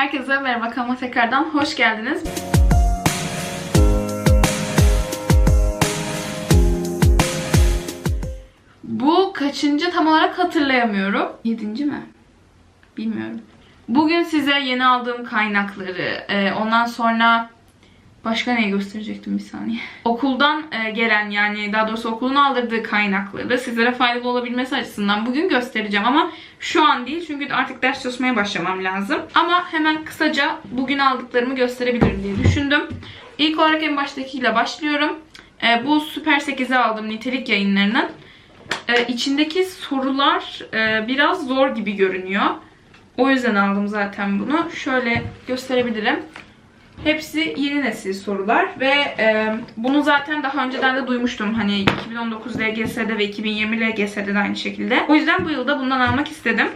Herkese merhaba kanalıma tekrardan hoş geldiniz. Bu kaçıncı tam olarak hatırlayamıyorum. Yedinci mi? Bilmiyorum. Bugün size yeni aldığım kaynakları, e, ondan sonra başka ne gösterecektim bir saniye. Okuldan e, gelen yani daha doğrusu okulun aldırdığı kaynakları sizlere faydalı olabilmesi açısından bugün göstereceğim ama şu an değil çünkü artık ders çalışmaya başlamam lazım. Ama hemen kısaca bugün aldıklarımı gösterebilirim diye düşündüm. İlk olarak en baştakiyle başlıyorum. E, bu Süper 8'e aldığım nitelik yayınlarının. E, içindeki sorular biraz zor gibi görünüyor. O yüzden aldım zaten bunu. Şöyle gösterebilirim. Hepsi yeni nesil sorular ve e, bunu zaten daha önceden de duymuştum. Hani 2019 LGS'de ve 2020 LGS'de de aynı şekilde. O yüzden bu yılda bundan almak istedim.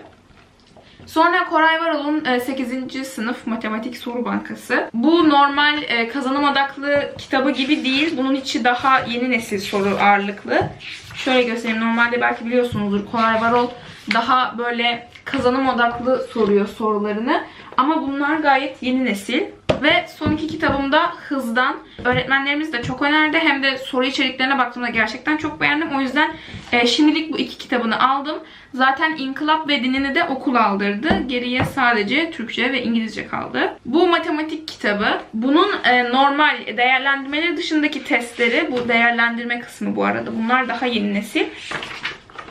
Sonra Koray Varol'un e, 8. sınıf matematik soru bankası. Bu normal e, kazanım odaklı kitabı gibi değil. Bunun içi daha yeni nesil soru ağırlıklı. Şöyle göstereyim. Normalde belki biliyorsunuzdur Koray Varol daha böyle kazanım odaklı soruyor sorularını. Ama bunlar gayet yeni nesil. Ve son iki kitabımda hızdan. Öğretmenlerimiz de çok önerdi. Hem de soru içeriklerine baktığımda gerçekten çok beğendim. O yüzden e, şimdilik bu iki kitabını aldım. Zaten İnkılap ve Dinini de okul aldırdı. Geriye sadece Türkçe ve İngilizce kaldı. Bu matematik kitabı. Bunun e, normal değerlendirmeleri dışındaki testleri, bu değerlendirme kısmı bu arada. Bunlar daha yeni nesil.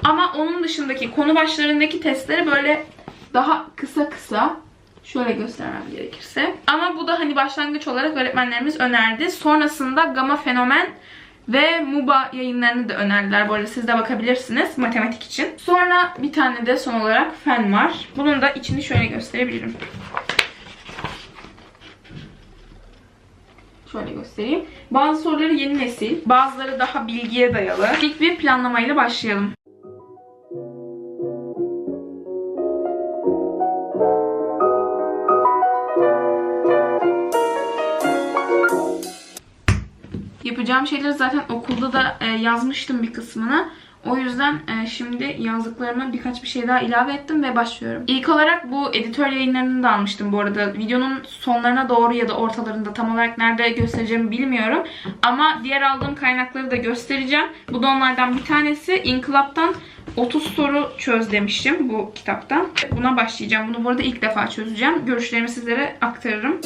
Ama onun dışındaki konu başlarındaki testleri böyle daha kısa kısa Şöyle göstermem gerekirse. Ama bu da hani başlangıç olarak öğretmenlerimiz önerdi. Sonrasında Gamma Fenomen ve MUBA yayınlarını da önerdiler. Bu arada siz de bakabilirsiniz matematik için. Sonra bir tane de son olarak fen var. Bunun da içini şöyle gösterebilirim. Şöyle göstereyim. Bazı soruları yeni nesil, bazıları daha bilgiye dayalı. İlk bir planlamayla başlayalım. Yapacağım şeyleri zaten okulda da e, yazmıştım bir kısmını. O yüzden e, şimdi yazdıklarıma birkaç bir şey daha ilave ettim ve başlıyorum. İlk olarak bu editör yayınlarını da almıştım bu arada. Videonun sonlarına doğru ya da ortalarında tam olarak nerede göstereceğimi bilmiyorum. Ama diğer aldığım kaynakları da göstereceğim. Bu da onlardan bir tanesi. İnkılap'tan 30 soru çöz demiştim bu kitaptan. Buna başlayacağım. Bunu bu arada ilk defa çözeceğim. Görüşlerimi sizlere aktarırım.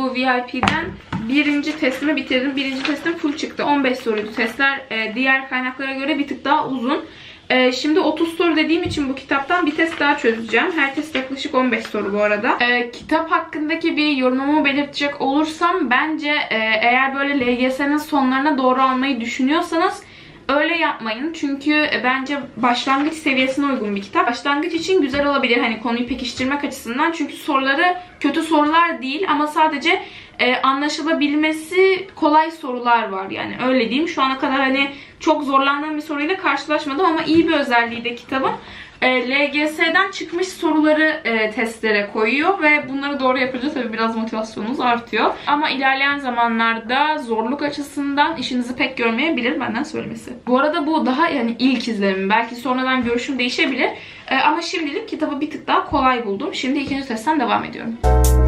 Bu VIP'den birinci testimi bitirdim. Birinci testim full çıktı. 15 soruydu testler. e, diğer kaynaklara göre bir tık daha uzun. E, şimdi 30 soru dediğim için bu kitaptan bir test daha çözeceğim. Her test yaklaşık 15 soru bu arada. E, kitap hakkındaki bir yorumumu belirtecek olursam bence e, eğer böyle LGS'nin sonlarına doğru almayı düşünüyorsanız Öyle yapmayın çünkü e, bence başlangıç seviyesine uygun bir kitap. Başlangıç için güzel olabilir hani konuyu pekiştirmek açısından. Çünkü soruları kötü sorular değil ama sadece e, anlaşılabilmesi kolay sorular var yani öyle diyeyim. Şu ana kadar hani çok zorlandığım bir soruyla karşılaşmadım ama iyi bir özelliği de kitabın. E, LGS'den çıkmış soruları e, testlere koyuyor ve bunları doğru yapınca tabii biraz motivasyonunuz artıyor. Ama ilerleyen zamanlarda zorluk açısından işinizi pek görmeyebilir benden söylemesi. Bu arada bu daha yani ilk izlemim. Belki sonradan görüşüm değişebilir. E, ama şimdilik kitabı bir tık daha kolay buldum. Şimdi ikinci testten devam ediyorum. Ve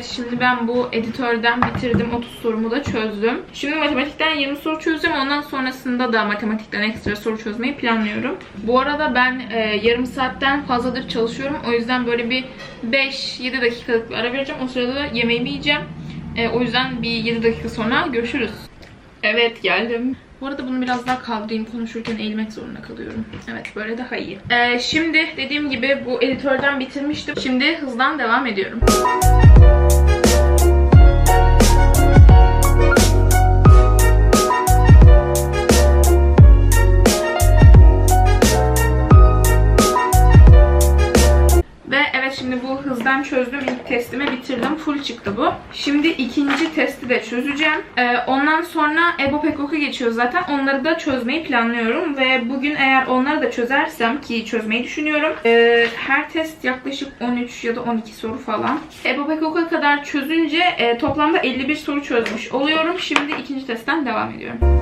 evet şimdi ben bu editörden bitirdim. 30 sorumu da çözdüm. Şimdi matematikten 20 soru çözeceğim. Ondan sonrasında da matematikten ekstra soru çözmeyi planlıyorum. Bu arada ben e, yarım saatten fazladır çalışıyorum. O yüzden böyle bir 5-7 dakikalık bir ara vereceğim. O sırada da yemeğimi yiyeceğim. E, o yüzden bir 7 dakika sonra görüşürüz. Evet geldim. Bu arada bunu biraz daha kaldırayım konuşurken eğilmek zorunda kalıyorum. Evet böyle daha iyi. Ee, şimdi dediğim gibi bu editörden bitirmiştim. Şimdi hızdan devam ediyorum. Hızdan çözdüm. İlk testimi bitirdim. Full çıktı. bu. Şimdi ikinci testi de çözeceğim. Ee, ondan sonra EBO PKK geçiyor zaten. Onları da çözmeyi planlıyorum. Ve bugün eğer onları da çözersem ki çözmeyi düşünüyorum. ee, her test yaklaşık 13 ya da 12 soru falan. EBO PKK kadar çözünce e, toplamda 51 soru çözmüş oluyorum. Şimdi ikinci testten devam ediyorum.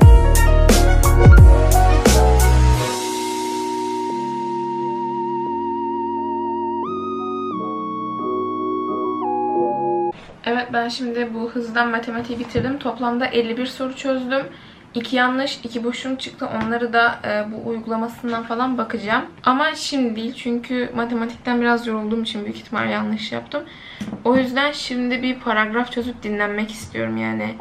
Ben şimdi bu hızdan matematiği bitirdim. Toplamda 51 soru çözdüm. 2 yanlış, 2 boşum çıktı. Onları da e, bu uygulamasından falan bakacağım. Ama şimdi değil çünkü matematikten biraz yorulduğum için büyük ihtimal yanlış yaptım. O yüzden şimdi bir paragraf çözüp dinlenmek istiyorum yani.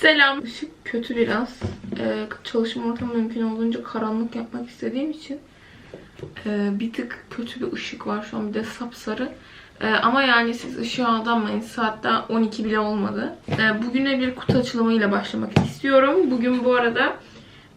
Selam. Işık kötü biraz. Ee, çalışma ortamı mümkün olduğunca karanlık yapmak istediğim için ee, bir tık kötü bir ışık var şu an. Bir de sapsarı. Ee, ama yani siz ışığa aldanmayın. Saat daha 12 bile olmadı. Ee, bugüne bir kutu açılımıyla başlamak istiyorum. Bugün bu arada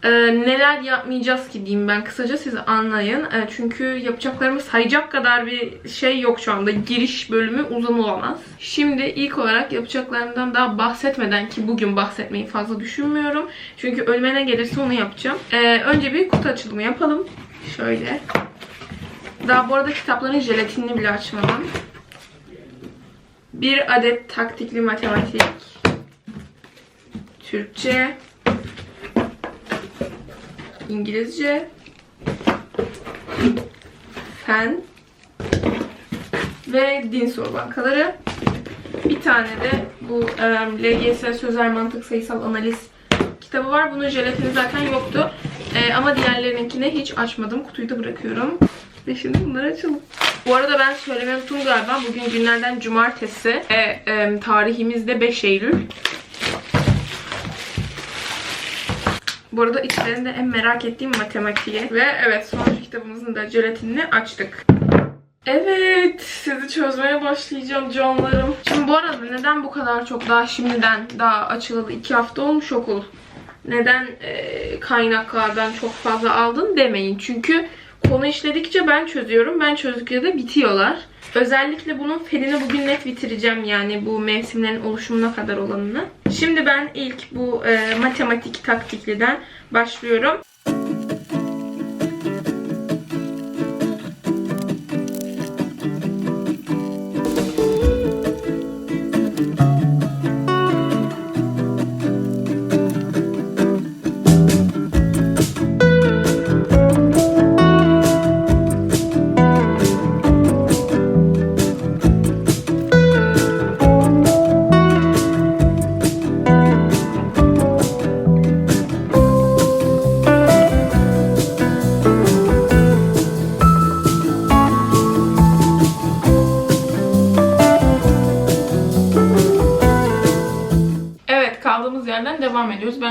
e, neler yapmayacağız ki diyeyim ben kısaca siz anlayın. E, çünkü yapacaklarımı sayacak kadar bir şey yok şu anda. Giriş bölümü uzun olamaz. Şimdi ilk olarak yapacaklarımdan daha bahsetmeden ki bugün bahsetmeyi fazla düşünmüyorum. Çünkü ölüme ne gelirse onu yapacağım. E, önce bir kutu açılımı yapalım. Şöyle. Daha bu arada kitapların jelatinini bile açmadım. Bir adet taktikli matematik. Türkçe. İngilizce, fen ve din soru bankaları. Bir tane de bu e, LGS Sözel Mantık Sayısal Analiz kitabı var. Bunun jelatini zaten yoktu. E, ama diğerlerininkine hiç açmadım. Kutuyu da bırakıyorum. Ve şimdi bunları açalım. Bu arada ben söylemeyi unuttum galiba. Bugün günlerden cumartesi. E, e, tarihimiz de 5 Eylül. Bu arada içlerinde en merak ettiğim matematiği. Ve evet sonraki kitabımızın da jelatinini açtık. Evet, sizi çözmeye başlayacağım canlarım. Şimdi bu arada neden bu kadar çok daha şimdiden daha açılalı iki hafta olmuş okul? Neden e, kaynaklardan çok fazla aldın demeyin. Çünkü konu işledikçe ben çözüyorum. Ben çözdükçe de bitiyorlar. Özellikle bunun felini bugün net bitireceğim yani bu mevsimlerin oluşumuna kadar olanını. Şimdi ben ilk bu e, matematik taktikliden başlıyorum.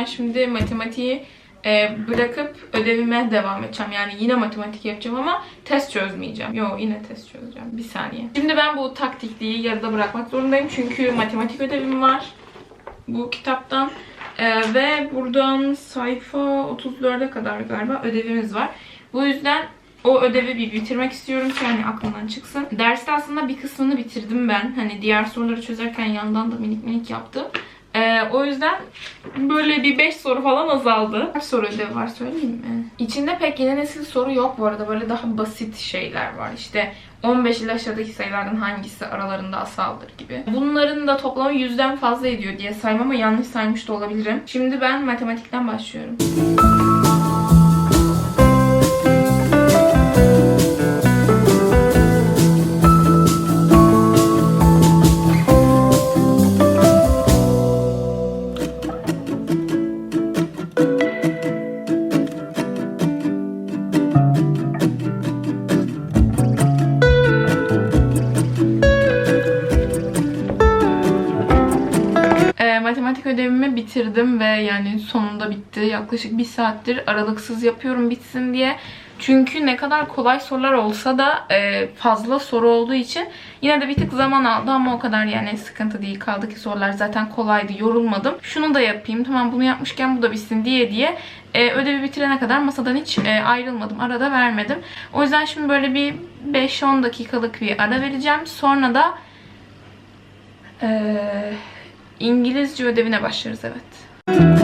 Şimdi matematiği e, bırakıp ödevime devam edeceğim. Yani yine matematik yapacağım ama test çözmeyeceğim. Yo yine test çözeceğim. Bir saniye. Şimdi ben bu taktikliği yarıda bırakmak zorundayım. Çünkü matematik ödevim var. Bu kitaptan. E, ve buradan sayfa 34'e kadar galiba ödevimiz var. Bu yüzden o ödevi bir bitirmek istiyorum ki hani aklımdan çıksın. Derste aslında bir kısmını bitirdim ben. Hani diğer soruları çözerken yandan da minik minik yaptım. Ee, o yüzden böyle bir 5 soru falan azaldı. Kaç soru ödevi var söyleyeyim mi? İçinde pek yeni nesil soru yok bu arada. Böyle daha basit şeyler var. İşte 15 ile aşağıdaki sayılardan hangisi aralarında asaldır gibi. Bunların da toplamı 100'den fazla ediyor diye saymam ama yanlış saymış da olabilirim. Şimdi ben matematikten başlıyorum. Yaklaşık bir saattir aralıksız yapıyorum bitsin diye. Çünkü ne kadar kolay sorular olsa da e, fazla soru olduğu için yine de bir tık zaman aldı ama o kadar yani sıkıntı değil. Kaldı ki sorular zaten kolaydı. Yorulmadım. Şunu da yapayım. Tamam bunu yapmışken bu da bitsin diye diye e, ödevi bitirene kadar masadan hiç e, ayrılmadım. Arada vermedim. O yüzden şimdi böyle bir 5-10 dakikalık bir ara vereceğim. Sonra da e, İngilizce ödevine başlarız evet. Ve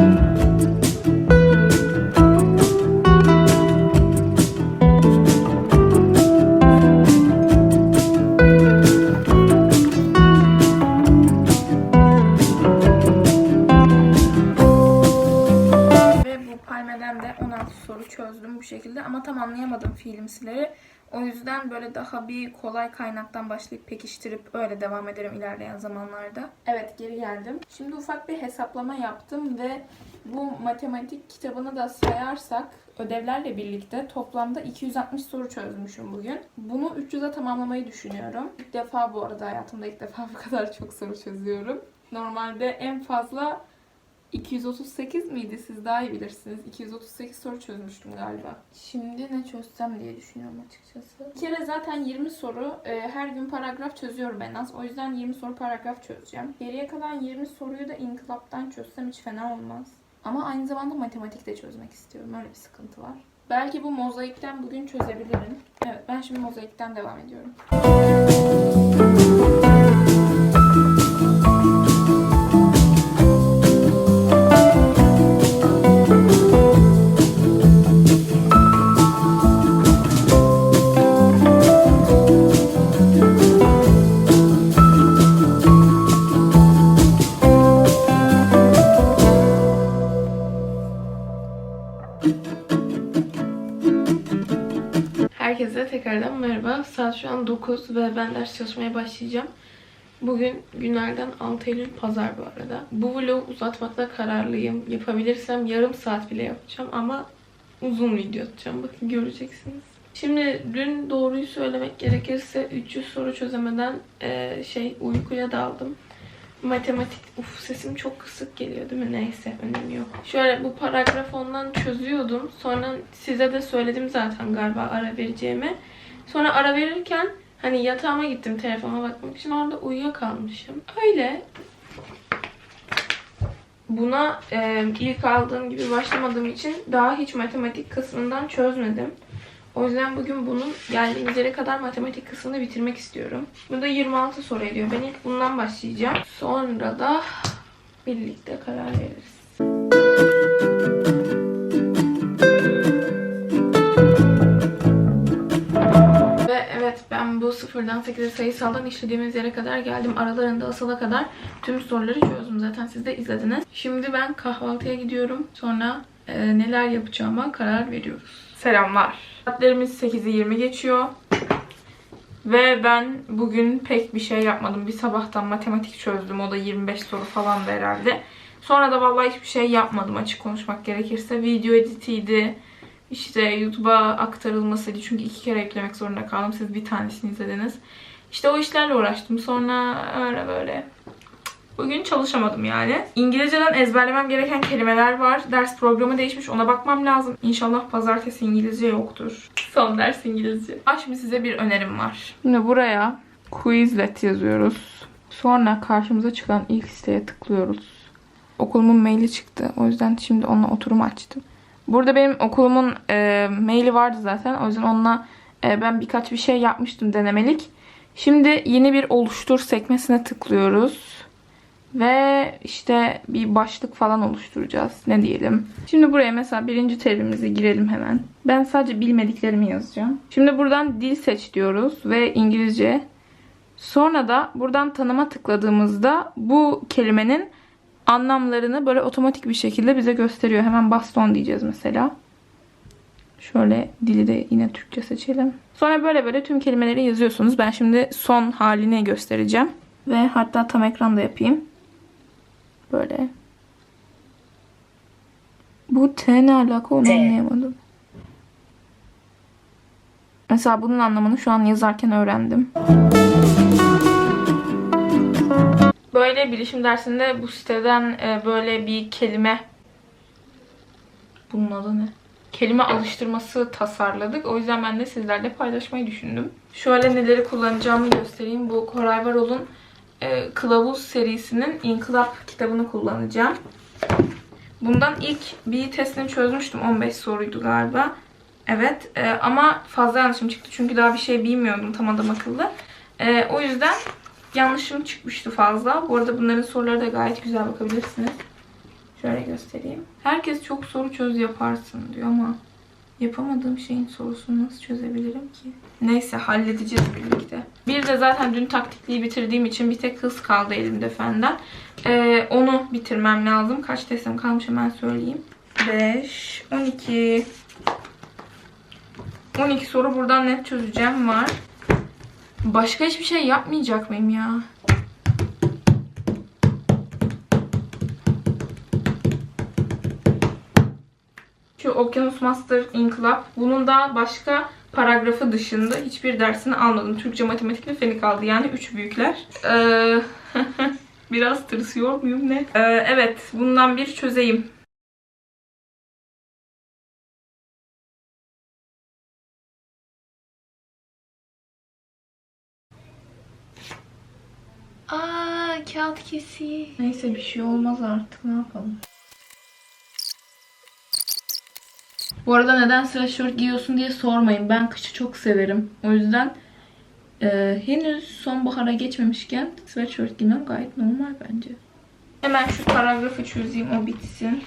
çözdüm bu şekilde ama tamamlayamadım fiilimsileri. O yüzden böyle daha bir kolay kaynaktan başlayıp pekiştirip öyle devam ederim ilerleyen zamanlarda. Evet geri geldim. Şimdi ufak bir hesaplama yaptım ve bu matematik kitabını da sayarsak ödevlerle birlikte toplamda 260 soru çözmüşüm bugün. Bunu 300'e tamamlamayı düşünüyorum. İlk defa bu arada hayatımda ilk defa bu kadar çok soru çözüyorum. Normalde en fazla 238 miydi? Siz daha iyi bilirsiniz. 238 soru çözmüştüm galiba. Şimdi ne çözsem diye düşünüyorum açıkçası. Bir kere zaten 20 soru e, her gün paragraf çözüyorum en az. O yüzden 20 soru paragraf çözeceğim. Geriye kalan 20 soruyu da inkılaptan çözsem hiç fena olmaz. Ama aynı zamanda matematik de çözmek istiyorum. Öyle bir sıkıntı var. Belki bu mozaikten bugün çözebilirim. Evet ben şimdi mozaikten devam ediyorum. 9 ve ben ders çalışmaya başlayacağım. Bugün günlerden 6 Eylül pazar bu arada. Bu vlogu uzatmakta kararlıyım. Yapabilirsem yarım saat bile yapacağım ama uzun video atacağım. Bakın göreceksiniz. Şimdi dün doğruyu söylemek gerekirse 300 soru çözemeden eee, şey uykuya daldım. Matematik, uf sesim çok kısık geliyor değil mi? Neyse önemi yok. Şöyle bu paragraf ondan çözüyordum. Sonra size de söyledim zaten galiba ara vereceğimi. Sonra ara verirken hani yatağıma gittim telefona bakmak için orada uyuyakalmışım. Öyle buna e, ilk aldığım gibi başlamadığım için daha hiç matematik kısmından çözmedim. O yüzden bugün bunun geldiğimiz yere kadar matematik kısmını bitirmek istiyorum. Bu da 26 soru ediyor. Ben ilk bundan başlayacağım. Sonra da birlikte karar veririz. Evet ben bu sıfırdan 8'e sayısaldan işlediğimiz yere kadar geldim. Aralarında asıla kadar tüm soruları çözdüm. Zaten siz de izlediniz. Şimdi ben kahvaltıya gidiyorum. Sonra e, neler yapacağıma karar veriyoruz. Selamlar. Saatlerimiz 8'i 20 geçiyor. Ve ben bugün pek bir şey yapmadım. Bir sabahtan matematik çözdüm. O da 25 soru falan herhalde. Sonra da vallahi hiçbir şey yapmadım açık konuşmak gerekirse. Video editiydi. İşte YouTube'a aktarılmasıydı. Çünkü iki kere eklemek zorunda kaldım. Siz bir tanesini izlediniz. İşte o işlerle uğraştım. Sonra öyle böyle Bugün çalışamadım yani. İngilizceden ezberlemem gereken kelimeler var. Ders programı değişmiş. Ona bakmam lazım. İnşallah pazartesi İngilizce yoktur. Son ders İngilizce. Ha şimdi size bir önerim var. Şimdi buraya Quizlet yazıyoruz. Sonra karşımıza çıkan ilk siteye tıklıyoruz. Okulumun maili çıktı. O yüzden şimdi onunla oturum açtım. Burada benim okulumun e, maili vardı zaten. O yüzden onunla e, ben birkaç bir şey yapmıştım denemelik. Şimdi yeni bir oluştur sekmesine tıklıyoruz. Ve işte bir başlık falan oluşturacağız. Ne diyelim. Şimdi buraya mesela birinci terimimizi girelim hemen. Ben sadece bilmediklerimi yazacağım. Şimdi buradan dil seç diyoruz ve İngilizce. Sonra da buradan tanıma tıkladığımızda bu kelimenin anlamlarını böyle otomatik bir şekilde bize gösteriyor. Hemen baston diyeceğiz mesela. Şöyle dili de yine Türkçe seçelim. Sonra böyle böyle tüm kelimeleri yazıyorsunuz. Ben şimdi son halini göstereceğim. Ve hatta tam ekranda yapayım. Böyle. Bu T ne alaka onu anlayamadım. Mesela bunun anlamını şu an yazarken öğrendim. Böyle bilişim dersinde bu siteden e, böyle bir kelime bunun adı ne? Kelime alıştırması tasarladık. O yüzden ben de sizlerle paylaşmayı düşündüm. Şöyle neleri kullanacağımı göstereyim. Bu Koray Varol'un e, Kılavuz serisinin İnkılap kitabını kullanacağım. Bundan ilk bir testini çözmüştüm. 15 soruydu galiba. Evet e, ama fazla yanlışım çıktı. Çünkü daha bir şey bilmiyordum tam adam akıllı. O yüzden yanlışım çıkmıştı fazla. Bu arada bunların soruları da gayet güzel bakabilirsiniz. Şöyle göstereyim. Herkes çok soru çöz yaparsın diyor ama yapamadığım şeyin sorusunu nasıl çözebilirim ki? Neyse halledeceğiz birlikte. Bir de zaten dün taktikliği bitirdiğim için bir tek hız kaldı elimde fenden. Ee, onu bitirmem lazım. Kaç testim kalmış hemen söyleyeyim. 5, 12. 12 soru buradan net çözeceğim var. Başka hiçbir şey yapmayacak mıyım ya? Şu Okyanus Master İnkılap. Bunun da başka paragrafı dışında hiçbir dersini almadım. Türkçe, matematik ve feni kaldı. Yani üç büyükler. Ee, biraz tırsıyor muyum ne? Ee, evet. Bundan bir çözeyim. Kağıt kesiği. Neyse bir şey olmaz artık. Ne yapalım? Bu arada neden sweatshirt giyiyorsun diye sormayın. Ben kışı çok severim. O yüzden e, henüz sonbahara geçmemişken sweatshirt giymem gayet normal bence. Hemen şu paragrafı çözeyim o bitsin.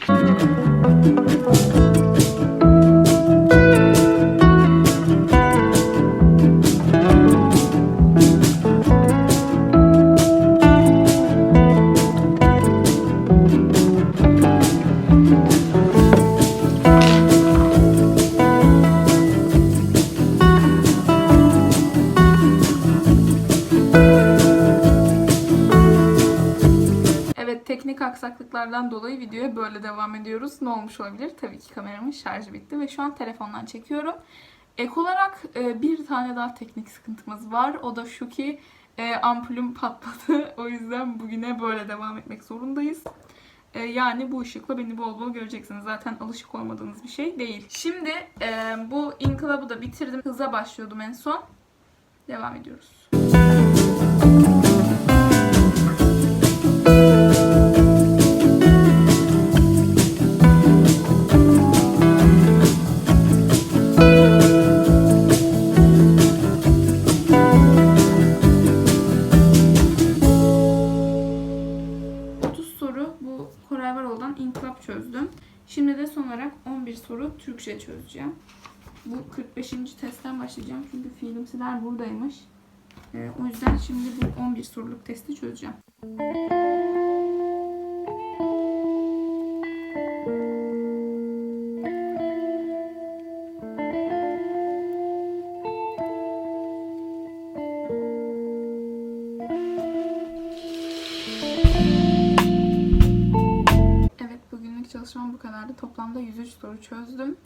Aksaklıklardan dolayı videoya böyle devam ediyoruz. Ne olmuş olabilir? Tabii ki kameramın şarjı bitti ve şu an telefondan çekiyorum. Ek olarak e, bir tane daha teknik sıkıntımız var. O da şu ki e, ampulüm patladı. O yüzden bugüne böyle devam etmek zorundayız. E, yani bu ışıkla beni bol bol göreceksiniz. Zaten alışık olmadığınız bir şey değil. Şimdi bu inkılabı da bitirdim. Hıza başlıyordum en son. Devam ediyoruz. soru başlayacağım çünkü fiilimsiler buradaymış. Ee, o yüzden şimdi bu 11 soruluk testi çözeceğim. Çalışmam bu kadardı. Toplamda 103 soru çözdüm.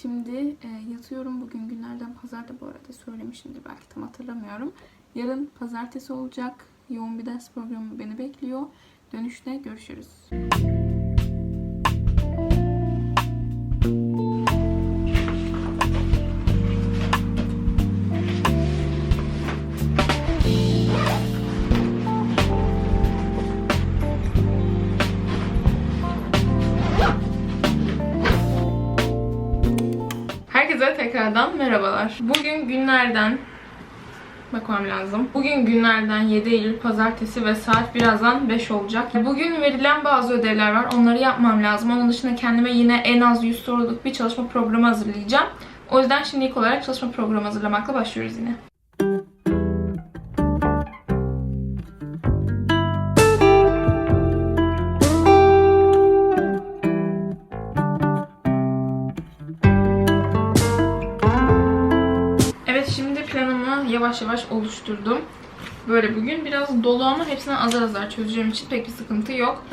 Şimdi e, yatıyorum. Bugün günlerden pazar da bu arada söylemişimdir belki tam hatırlamıyorum. Yarın pazartesi olacak. Yoğun bir ders programı beni bekliyor. Dönüşte görüşürüz. Merhabalar. Bugün günlerden bakmam lazım. Bugün günlerden 7 Eylül pazartesi ve saat birazdan 5 olacak. Bugün verilen bazı ödevler var. Onları yapmam lazım. Onun dışında kendime yine en az 100 soruluk bir çalışma programı hazırlayacağım. O yüzden şimdi ilk olarak çalışma programı hazırlamakla başlıyoruz yine. Oluşturdum. Böyle bugün biraz dolu ama hepsini azar azar çözeceğim için pek bir sıkıntı yok.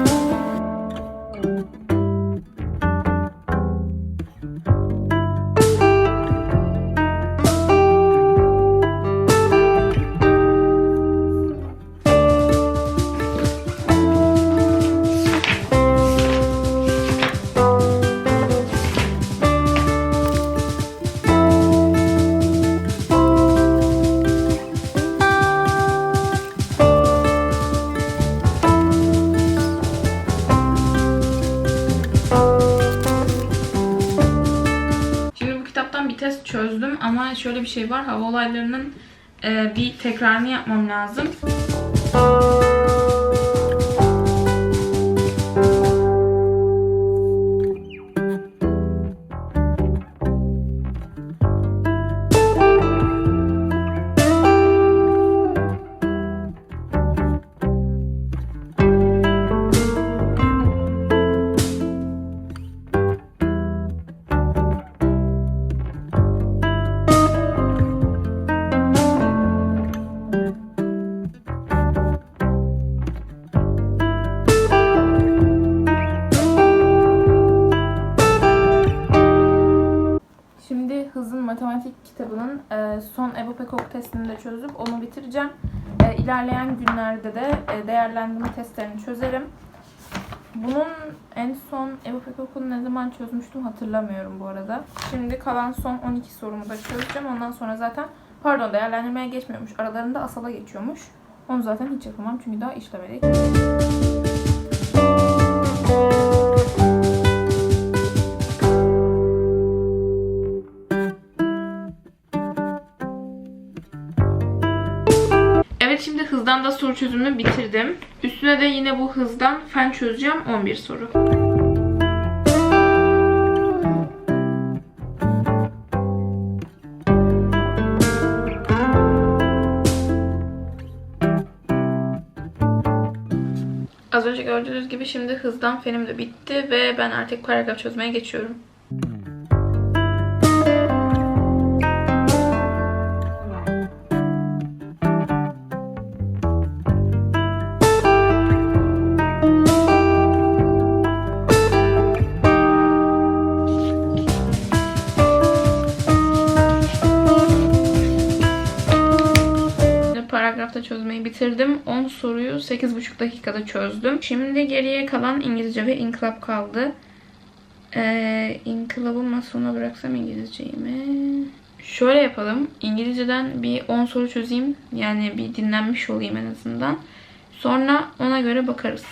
Şöyle bir şey var. Hava olaylarının e, bir tekrarını yapmam lazım. Testini de çözüp onu bitireceğim. E, İlerleyen günlerde de e, değerlendirme testlerini çözerim. Bunun en son Ebo Pekok'un ne zaman çözmüştüm hatırlamıyorum bu arada. Şimdi kalan son 12 sorumu da çözeceğim. Ondan sonra zaten pardon değerlendirmeye geçmiyormuş. Aralarında asala geçiyormuş. Onu zaten hiç yapamam çünkü daha işlemedik. Evet şimdi hızdan da soru çözümünü bitirdim. Üstüne de yine bu hızdan fen çözeceğim 11 soru. Az önce gördüğünüz gibi şimdi hızdan fenim de bitti ve ben artık paragraf çözmeye geçiyorum. Paragrafta çözmeyi bitirdim. 10 soruyu 8,5 dakikada çözdüm. Şimdi geriye kalan İngilizce ve inkılap kaldı. Ee, inkılabı mı sona bıraksam İngilizceyi mi? Şöyle yapalım. İngilizceden bir 10 soru çözeyim. Yani bir dinlenmiş olayım en azından. Sonra ona göre bakarız.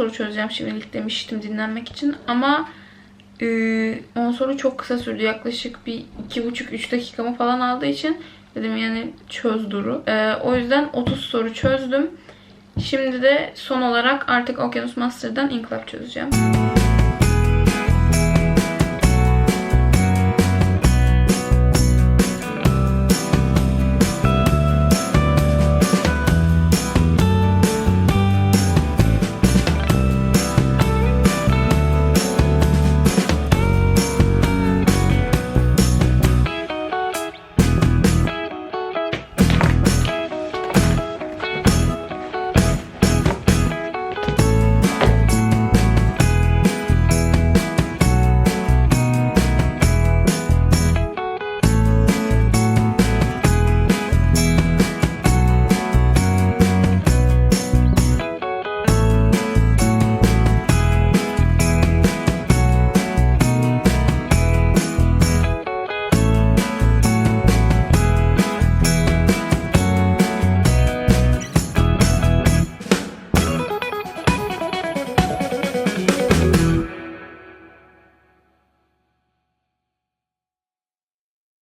Soru çözeceğim şimdilik demiştim dinlenmek için. Ama e, 10 soru çok kısa sürdü. Yaklaşık bir 2,5-3 dakikamı falan aldığı için dedim yani çöz duru. E, o yüzden 30 soru çözdüm. Şimdi de son olarak artık Okyanus Master'dan inkılap çözeceğim.